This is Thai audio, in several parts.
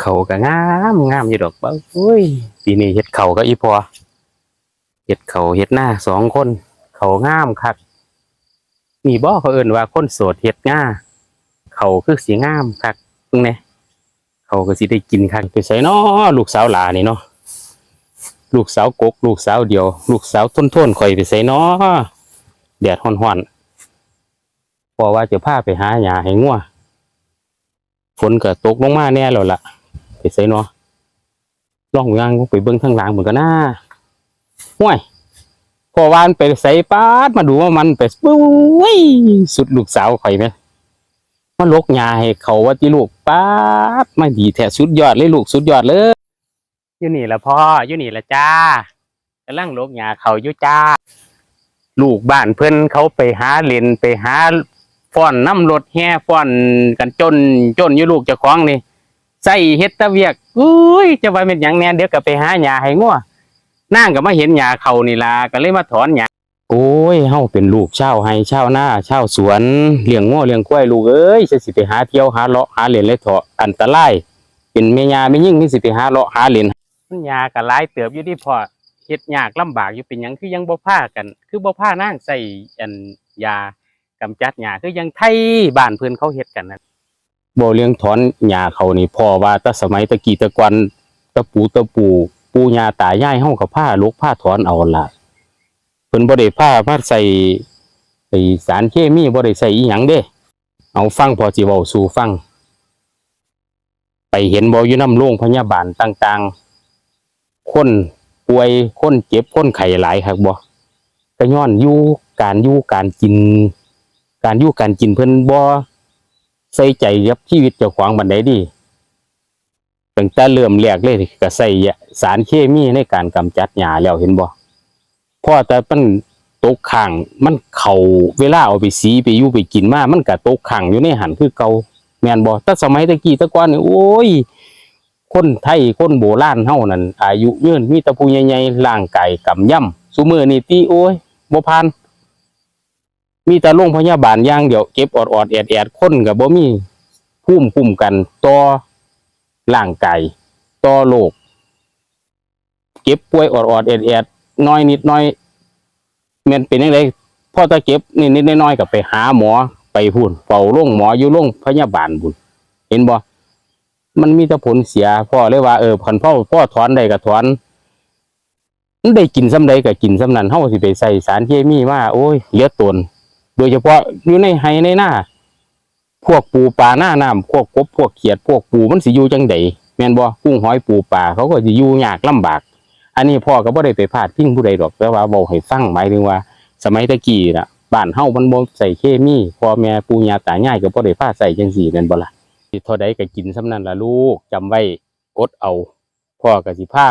เขาก็งามงามอยู่ดอกบ้าเอ้ยปีนี้เฮ็ดเขาก็อีพอเฮ็ดเขาเฮ็ดหน้าสองคน เขางามคักมีบ่เขาเอิ้นว่าคนโสดเฮ็ดง่าเขาคือสีงามคักเพิ่งแหน่เขาก็สิได้กินคักไปใส่น้อลูกสาวหลานี่เนาะลูกสาวกก ลูกสาวเดียว ลูกสาวต้นๆข่อยไปใส่น้อแดดฮ้อนๆพอว่าจะพาไปหาหญ้าให้งัวฝนก็ตกลงมาแน่แล้วล่ะ ไปใส่เนาะล่องยางไปเบิ้งข้างหลังเหมือนกันนะห่วยพอวานไปใส่ปาดมาดูว่ามันไปปุ้ยสุดลูกสาวข่อยไหมมาลกยาให้เขาว่าที่ลูกปาดมาดีแท้สุดยอดเลยลูกสุดยอดเลยอยู่นี่ละพ่ออยู่นี่ละจ้ากำลังลกยาเขาอยู่จ้า ลูกบ้านเพื่อนเขาไปหาเลนไปหาฟ้อนน้ำรถแห่ฟ้อนกันจนจนอยู่ลูกเจ้าของนี่ ใส่เฮ็ดแตะเวียกอุ้ยจะว่าเป็นหยังแหน่เดี๋ยวก็ไปหาหญ้าให้งัวนางก็มาเห็นหญ้าเขานี่ล่ะก็เลยมาถอนหญ้าโอ้ยเฮาเป็นลูกชาวไร่ชาวนาชาวสวนเลี้ยงงัวเลี้ยงควายลูกเอ้ยจะสิไปหาเที่ยวหาเลาะหาเล่นเลยเถาะอันตรายเป็นแม่ยาไม่ยิ่งนี่สิไปหาเลาะหาเล่นมันหญ้าก็หลายเติบอยู่ที่พอเฮ็ดยากลำบากอยู่เป็นหยังคือยังบ่พากัน คือบ่พานางใส่อันยากำจัดหญ้าคือยังไทยบ้านเพิ่นเขาเฮ็ดกันนะ บ่เลี้ยงถอนหญ้าเขานี่พ่อว่าแต่สมัยตะกี้ตะกอนตะปูตะปูปู่ย่าตายายเฮาก็พาลูกพาถอนเอาล่ะเพิ่นบ่ได้พาพาใส่ไอ้สารเคมีบ่ได้ใส่อีหยังเด้ เอาฟังพอสิเว้าสู่ฟัง ไปเห็นบ่อยู่นำโรงพยาบาลต่างๆ คนป่วยคนเจ็บคนไข้หลายคักบ่ก็ย้อนอยู่การอยู่การกิน การอยู่การกินเพิ่นบ่ ใส่ใจกับชีวิตเจ้าของบันไดดีตั้งแต่เริ่มแรกเลยก็ใส่สารเคมีในการกำจัดหญ้าแล้วเห็นบ่พอแต่มันตกข้างมันเข้าเวลาเอาไปสีไปยู่ไปกินมามันก็ตกข้างอยู่ในหันคือเก่าแม่นบ่แต่สมัยตะกี้ตะก่อนนี่โอ้ยคนไทยคนโบราณเฮานั่นอายุยืนมีตะผู้ใหญ่ๆร่างกายกำยำซุมือนี้ติโอ้ยบ่ผ่าน มีแต่โรงพยาบาลอย่างเดียวเก็บออดออดแอดแอดคนกับบ่มีภูมิคุ้มกันต่อร่างกายต่อโรคเก็บป่วยออดออดแอดแอดน้อยนิดน้อยแม่นเป็นจังไดพอตะเก็บนิดนิดน้อยๆก็ไปหาหมอไปพูนเฝ้าโรงหมออยู่โรงพยาบาลบุญเห็นบ่มันมีแต่ผลเสียพ่อเลยว่าเออคันพ่อพ่อถอนได้ก็ถอนมันได้กินซ้ำใดก็กินซ้ำนั้นเฮาสิไปใส่สารเคมีมาโอ้ยเลือตน โดยเฉพาะอยู่ในไฮในหน้า พวกปูปลาหน้าน้ำพวกกบพวกเขียด พวกปูมันสิอยู่จังไดแม่นบ่กุ้งหอยปูปลาเขาก็สิอยู่ยากลำบาก อันนี้พ่อก็บ่ได้ไปพาดพิงผู้ใดดอกแต่ว่าเว้าให้ฟังหมายถึงว่า สมัยตะกี้น่ะบ้านเฮามันบ่ใส่เคมีพ่อแม่ปู่ย่าตายายก็บ่ได้พาใส่จังซี่แม่นบ่ล่ะสิเท่าใดก็กินส่ำนั้นล่ะลูกจำไว้อดเอาพ่อก็สิพา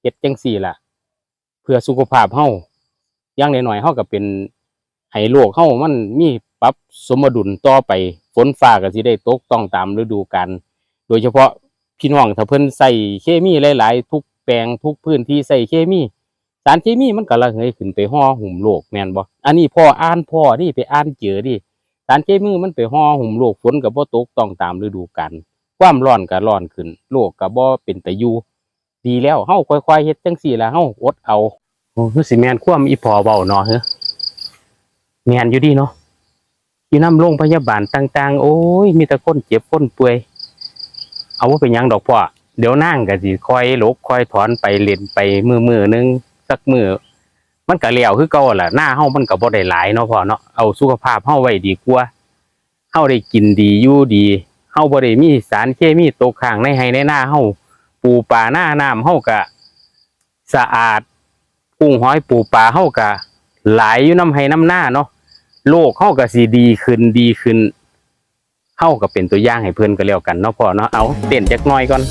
เฮ็ดจังซี่ล่ะ เพื่อสุขภาพเฮาอย่างน้อยๆเฮาก็เป็น ให้โลกเฮามันมีปรับสมดุลต่อไปฝนฟ้าก็สิได้ตกต้องตามฤดูกาลโดยเฉพาะพี่น้องถ้าเพิ่นใส่เคมีหลาย ๆ ทุกแปลงทุกพื้นที่ใส่เคมี สารเคมีมันก็ระเหยขึ้นไปห่อหุ้มโลกแม่นบ่อันนี้พ่ออ่านพ่อนี่ไปอ่านเจอดิสารเคมีมันไปห่อหุ้มโลกฝนก็บ่ตกต้องตามฤดูกาลความร้อนก็ร้อนขึ้น โลกก็บ่เป็นตะยูดีแล้วเฮาค่อยๆเฮ็ดจังซี่ล่ะเฮาอดเอาโอ้คือสิแม่นความอีพอเว้าเนาะเฮ้อ แมนอยู่ดีเนาะอยู่น้ำโรงพยาบาลต่างๆ โอ้ย มีแต่คนเจ็บคนป่วย เอาว่าเป็นยังดอกพ่อเดี๋ยวนั่งก็สิคอยหลกคอยถอนไปเล่นไปมือมือๆนึงสักมือมันก็แล้วคือเก่าแหละหน้าเฮามันก็บ่ได้หลายเนาะพ่อเนาะเอาสุขภาพเฮาไว้ดีกว่าเฮาได้กินดีอยู่ดีเฮาบ่ได้มีสารเคมีตกค้างในไห้ในหน้าเฮาปูปลาหน้าน้ำเฮาก็สะอาดกุ้งหอยปูปลาเฮาก็หลายอยู่น้ำให้น้ำหน้าเนาะ โลกเข้ากับสีดีขึ้นดีขึ้นเข้ากับเป็นตัวอย่างให้เพื่อนก็แล้วกันเนาะพ่อเนาะเอาเต้นจักหน้อยก่อน